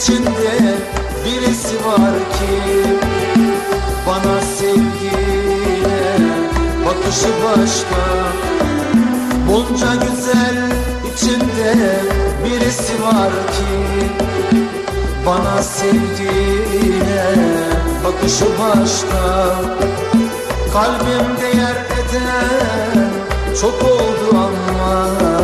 içinde birisi var ki Bana sevgiyle bakışı başka. Bunca güzel içinde birisi var ki Bana sevgiyle bakışı başka. Kalbimde yer eden çok oldu ama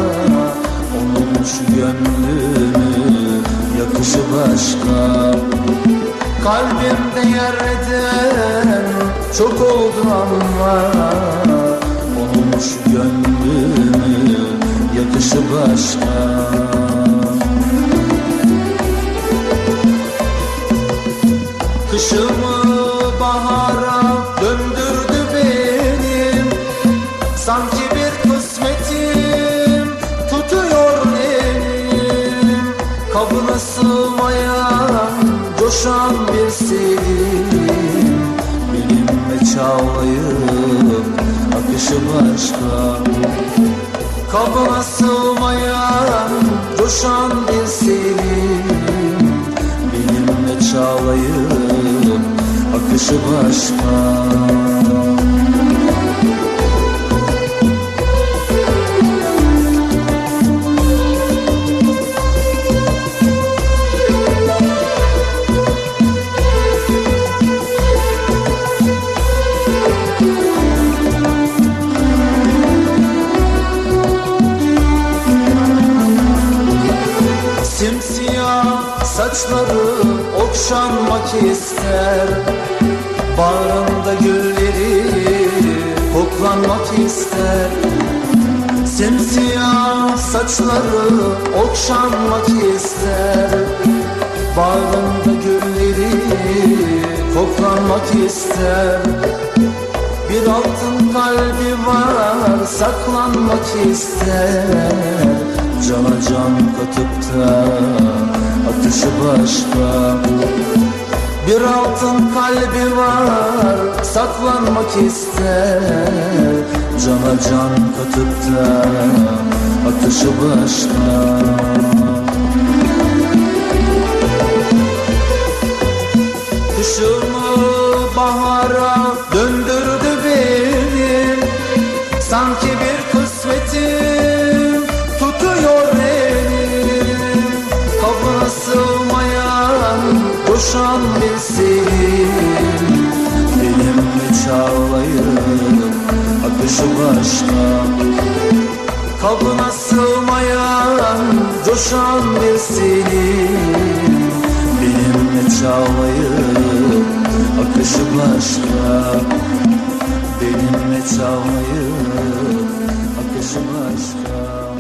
Kalbimde yer eden çok oldu ama Onun şu gönlünü yakışı başka. Kışımı bahara döndürdü benim. Sanki bir kısmetim tutuyor elim. Kabına sığmayan coşan bir selim Benimle çağlayıp akışı başka Kabına sığmayan coşan bir selim Benimle çağlayıp akışı başka saçları okşanmak ister. Bağrında gülleri koklanmak ister. Simsiyah saçları okşanmak ister. Bağrında gülleri koklanmak ister. Bir altın kalbi var saklanmak ister. Cana can katıp da atışı başka Bir altın kalbi var. Saklanmak ister Cana can katıp da atışı başka Kışımı bahara döndürdü benim Sanki koşan bizsin Dilimi çağlayıp akışı başka Kabına sığmayan coşan bizsin Dilimi çağlayıp akışı başka Dilimi çağlayıp akışı başka